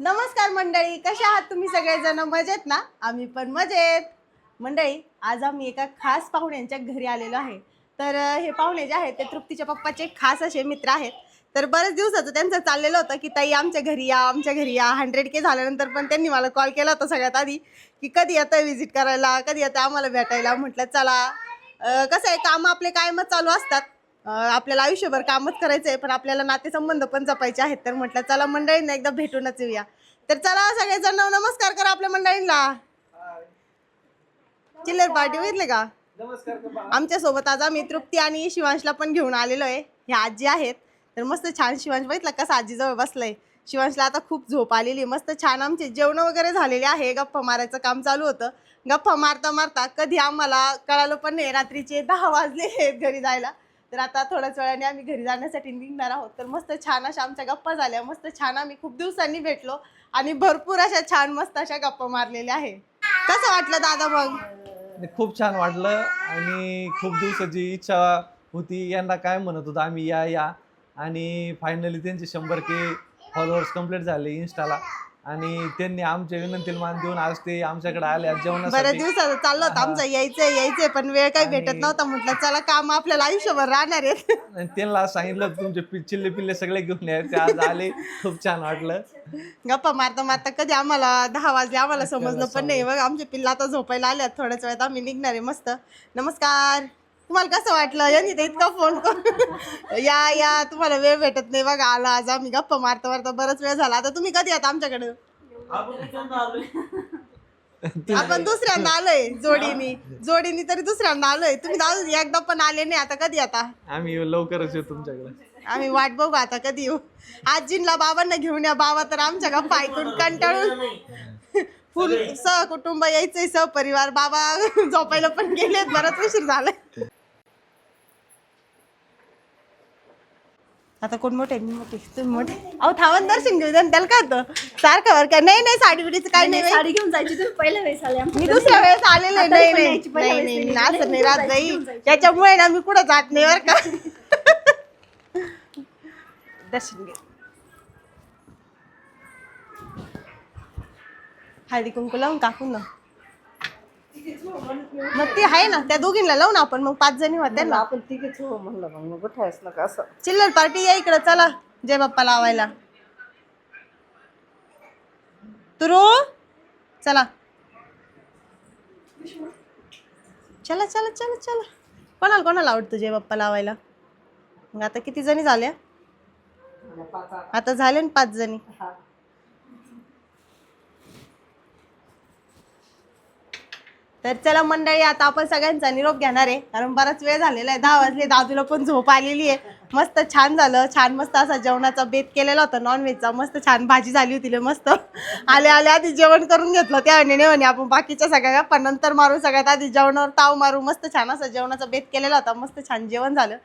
नमस्कार मंडळी कशा आहात तुम्ही सगळेजण? मजेत ना? आम्ही पण मजेत. मंडळी आज आम्ही एका खास पाहुण्यांच्या घरी आलेलो आहे. तर हे पाहुणे जे आहेत ते तृप्तीच्या पप्पाचे खास असे मित्र आहेत. तर बरेच दिवसाचं त्यांचं चाललेलं होतं की ताई आमच्या घरी या आमच्या घरी या. हंड्रेड के झाल्यानंतर पण त्यांनी मला कॉल केला होता सगळ्यात आधी की कधी येतं व्हिजिट करायला? कधी येतं आम्हाला भेटायला? म्हटलं चला. कसं आहे कामं आपले कायमच चालू असतात. आपल्याला आयुष्यभर कामच करायचं आहे पण आपल्याला नातेसंबंध पण जपायचे आहेत. तर म्हटलं चला मंडळींना एकदा भेटूनच येऊया. तर चला सगळेजण नमस्कार करा आपल्या मंडळींना. चिल्लर पार्टी बघितले का? आमच्यासोबत आज आम्ही तृप्ती आणि शिवांशला पण घेऊन आलेलो आहे. ह्या आजी आहेत. तर मस्त छान शिवांश बघितलं कसं आजीजवळ बसलंय. शिवांशला आता खूप झोप आलेली. मस्त छान आमचे जेवण वगैरे झालेले आहे. गप्पा मारायचं काम चालू होतं. गप्पा मारता मारता कधी आम्हाला कळालं पण नाही. रात्रीचे दहा वाजले आहेत घरी जायला. तर आता थोड्याच वेळाने आम्ही घरी जाण्यासाठी निघणार आहोत. तर मस्त छान अशा आमच्या गप्पा झाल्या. मस्त छान आम्ही खूप दिवसांनी भेटलो आणि भरपूर अशा छान मस्त अशा गप्पा मारलेल्या आहे. कसं वाटलं दादा मग? खूप छान वाटलं आणि खूप दिवसाची इच्छा होती. यांना काय म्हणत होतो आम्ही या या. आणि फायनली त्यांचे शंभर के फॉलोअर्स कंप्लीट झाले इन्स्टाला आणि त्यांनी आमच्या विनंतीला मान देऊन आज ते आमच्याकडे आले आज बऱ्याच जेवणासाठी दिवसाचं चाललं होतं आमचं यायचंय यायचंय पण वेळ काही भेटत आणि- नव्हता म्हटलं चला काम आपल्याला आयुष्यभर राहणार आहेत आणि त्यांना सांगितलं तुमचे पि- चिल्ले पिल्ले सगळे घेऊन या ते आज आले खूप छान वाटलं. गप्पा मारता मारता कधी आम्हाला दहा वाजले आम्हाला समजलं पण नाही. बघ आमचे पिल्ला आता झोपायला आल्यात थोड्याच वेळात आम्ही निघणार आहे मस्त. नमस्कार. तुम्हाला कसं वाटलं? यांनी तर इतका फोन या या तुम्हाला वेळ भेटत नाही बघा आला आज आम्ही गप्पा मारता मारता बराच वेळ झाला. आता तुम्ही कधी आता आमच्याकडे? आपण दुसऱ्यांदा आलोय जोडीनी. जोडीनी तरी दुसऱ्यांदा आलोय. तुम्ही एकदा पण आले नाही. आता कधी आता? आम्ही लवकरच येऊ तुमच्याकडे. आम्ही वाट बघू आता कधी येऊ. आजींला बाबांना घेऊन या. बाबा तर आमच्या गप्पा ऐकून कंटाळून फुल सहकुटुंब यायचंय सहपरिवार. बाबा झोपायला पण गेलेत. बराच उशीर झालाय. आता कोण मोठे? मी मोठे. तुम्ही मोठे? अहो थांबून दर्शन घेऊ ना, त्याला काय होतं? सारखं बरं काय? नाही नाही साडी बिडीचं काय नाही. साडी घेऊन जायची तुम्ही पहिल्या वेळेस आले आमच्या मी. दुसऱ्या वेळेस आलेले नाही नाही नाही. असं नाही राहत जायची. त्याच्यामुळे ना मी कुठं जात नाही बरं का? दर्शन घे. हळदी कुंकू लावून टाकून ना. मग ते आहे ना त्या दोघींना लावू ना आपण मग पाच जणी होत्या ना. आपण तिघेच हो म्हणलं मग मग उठायच नका असं. चिल्लर पार्टी या इकडं चला जय बाप्पा लावायला. तुरू चला. चला चला चला चला. कोणाला कोणाला आवडतं जय बाप्पा लावायला? मग आता किती जणी झाल्या? आता झाले ना पाच जणी. तर चला मंडळी आता आपण सगळ्यांचा निरोप घेणार आहे. कारण बराच वेळ झालेला आहे दहा वाजले दादूला पण झोप आलेली आहे. मस्त छान झालं छान मस्त असा जेवणाचा बेत केलेला होता नॉनव्हेजचा मस्त छान भाजी झाली होती मस्त. आले आले आधी जेवण करून घेतलं त्या म्हणे आपण बाकीच्या सगळ्या पण नंतर मारू सगळ्यात आधी जेवणावर ताव मारू. मस्त छान असं जेवणाचा बेत केलेला होता मस्त छान जेवण झालं.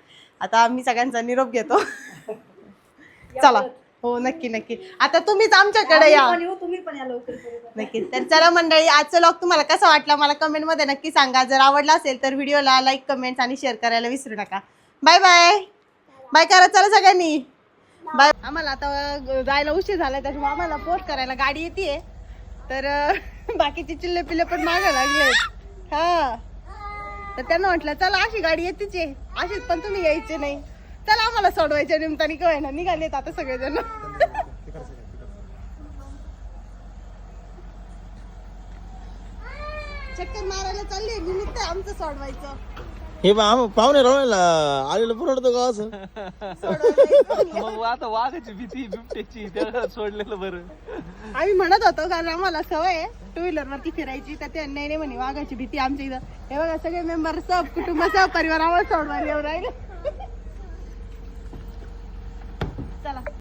आता आम्ही सगळ्यांचा निरोप घेतो. चला. हो नक्की नक्की. आता तुम्हीच आमच्याकडे या. तुम्ही पण या लवकर करू. नक्की. तर चला मंडळी आजचा लॉग तुम्हाला कसा वाटला मला कमेंटमध्ये नक्की सांगा. जर आवडला असेल तर व्हिडिओला लाईक कमेंट आणि शेअर करायला विसरू नका. बाय बाय बाय करा चला सगळ्यांनी. बाय आम्हाला आता जायला उशीर झालाय त्याच्यामुळे आम्हाला पोस्ट करायला गाडी येते तर अं, बाकीचे चिल्ले पिल्ले पण मागा लागले हा. तर त्यांना म्हटलं चला अशी गाडी येतेच. आहे अशीच पण तुम्ही यायचे नाही. चला आम्हाला सोडवायच्या निमताने. कळ ना निघालेत आता सगळेजण. चक्कर मारायला चालले निमित्त आमचं सोडवायचं. हे बा आम- पाहुणे रावण्याला आलेलं परवडतं का असं सोडवायचं. मग आता वाघाची भीती बिबट्याची त्याला सोडलेलं बरं. आम्ही म्हणत होतो कारण आम्हाला सवय आहे. टू व्हीलर वरती फिरायची तर ते नाही नाही म्हणे वाघाची भीती आमच्या इथं. हे बघा सगळे मेंबर सब कुटुंब सब परिवार आम्हाला सोडवायला येऊ राहिले.